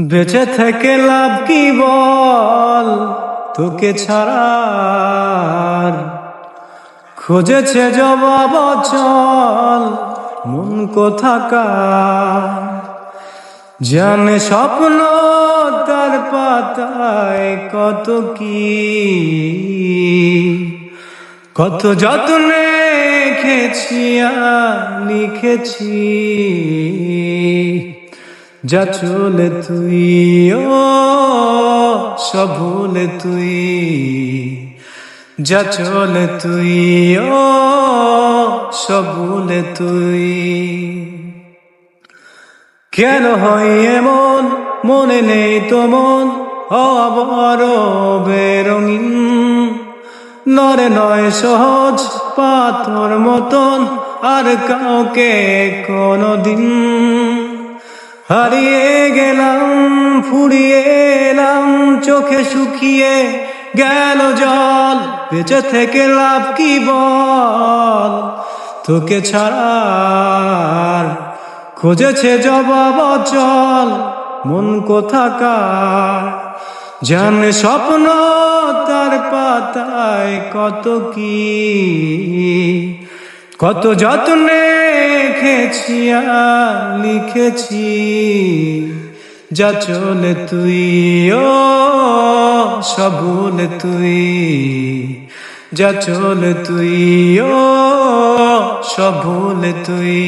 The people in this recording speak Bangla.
বেঁচে থেকে লাভ কি বল? তোকে ছাড়ার খুঁজেছে জবাব চল মন কোথাকার? জানে স্বপ্ন তার পাতায় কত কি? কত যত্নে খেছি লিখেছি যা চলে তুই ও সব ভুলে তুই। যা চলে তুই ও সব ভুলে তুই। কেন হয় এমন? মনে নেই তো মন। অবর বেরঙিন। নরে নয় সহজ পাথর মতন আর কাউকে কোনদিন। হারিয়ে গেলাম, ফুরিয়ে এলাম, চোখে শুকিয়ে গেল জল। বেঁচে থেকে লাভ কি বল? তোকে ছাড়ার খুঁজেছে জবাব চল মন কোথাকার? জানে স্বপ্ন তার পাতায় কত কি? কত যত্নে খেছি আর লিখেছি, যা চলে তুই, ও সবুল তুই, যা চলে তুই, ও সবুল তুই।